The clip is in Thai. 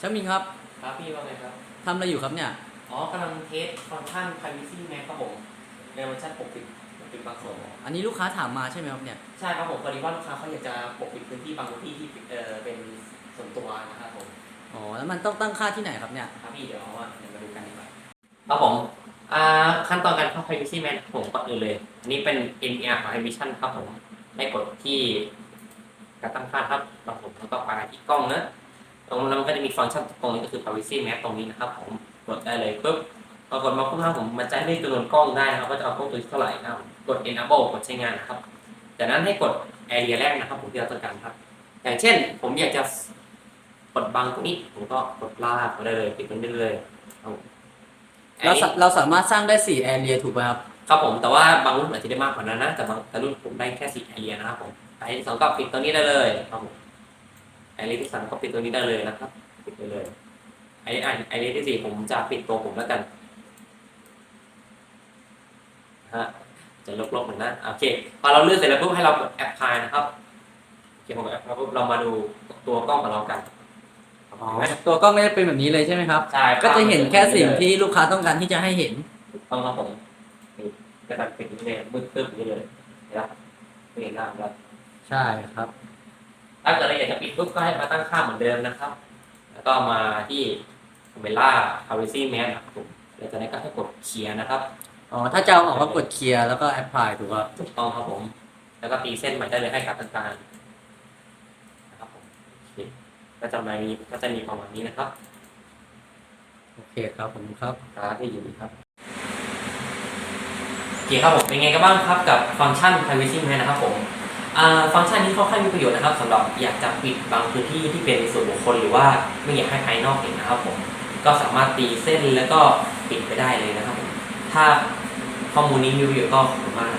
ช่างมิงครับครับพี่ว่าไงครับ ทำอะไรอยู่ครับเนี่ย อ๋อกำลังเทสฟังก์ชัน privacy Mac ครับผมในเวอร์ชันปกปิดปกปิดบางส่วนอันนี้ลูกค้าถามมาใช่ไหมครับเนี่ย ใช่ครับผมพอดีว่าลูกค้าเขาอยากจะปกปิดพื้นที่บางพื้นที่ที่เออเป็นส่วนตัวนะครับผมอ๋อ แล้วมันต้องตั้งค่าที่ไหนครับเนี่ย ครับพี่เดี๋ยวเอาว่าเดี๋ยวมาดูกันดีกว่าครับผมอ่าขั้นตอนการเข้า privacy Mac ครับผมก่อนอื่นเลย อันนี้เป็น NPR Privacy ครับผมให้กดที่การตั้งค่าครับครับผมแล้วก็ไปที่กล้องนะ ตรงนั้นมันก็จะมีฟังก์ชันตรงนี้ก็คือ privacy Mac ตรงนี้นะครับผมกดได้เลยปุ๊บพอกดมาปุ๊บนะครับผมมันจะให้เลือกจำนวนกล้องได้นะครับว่าจะเอากล้องตัวที่เท่าไหร่นะครับผมกด enable กดใช้งานนะครับจากนั้นให้กด area แรกนะครับ ผมที่เราต้องการครับ อย่างเช่น ผมอยากจะกดบังตรงนี้ ผมก็กดลากไปได้เลยปิดมันได้เลยครับผมอันเรานี้สาเราสามารถสร้างได้4 area ถูกไหมครับครับผมแต่ว่าบางรุ่นอาจจะได้มากกว่านั้นนะแต่บางแต่รุ่นผมได้แค่สี่ area นะครับผมไอ้สองก็ปิดตัวนี้ได้เลยครับผม ไอ้ที่สามก็ปิดตัวนี้ได้เลยนะครับ ปิดไปเลยไอ้ไอ้ไอ้ที่สี่ผมจะปิดตัวผมแล้วกันฮะจะลบๆเหมือนนะโอเคพอเราเลือกเสร็จแล้วปุ๊บให้เรากดแอปพลายนะครับโอเคพอกดแอปพลายปุ๊บเรามาดูตัวกล้องของเรากันอ๋อตัวกล้องไม่ได้เป็นแบบนี้เลยใช่ไหมครับใช่ก็จะเห็นแค่สิ่งที่ลูกค้าต้องการที่จะให้เห็นถูกต้องครับผมนี่กระดาษปิดนี่เลยมืดตึ๊บนี่เลยเห็นไหมไม่เห็นหน้าแล้วใช่ครับ ถ้าเกิดเราอยากจะปิดปุ๊บก็ให้มาตั้งค่าเหมือนเดิมนะครับ แล้วก็มาที่คาเมล่า privacy man นะครับผมแล้วจากนั้นก็ให้กดเคลียร์นะครับอ๋อถ้าจะเอาออกก็กดเคลียร์แล้วก็ apply ถูกป่ะถูกต้องครับผม แล้วก็ตีเส้นใหม่ได้เลยให้กับทางการนะครับผมโอเคก็จะมีก็จะมีประมาณนี้นะครับ โอเคครับผมครับครับที่อยู่ดีครับโอเคครับผมเป็นไงกันบ้างครับกับฟังก์ชัน privacy man นะครับผมอ่า ฟังก์ชันนี้ค่อนข้างมีประโยชน์นะครับสำหรับอยากจะปิดบางพื้นที่ที่เป็นส่วนบุคคลหรือว่าไม่อยากให้ภายนอกเห็นนะครับผมก็สามารถตีเส้นแล้วก็ปิดไปได้เลยนะครับผมถ้าข้อมูลนี้มีประโยชน์ก็ขอบคุณมาก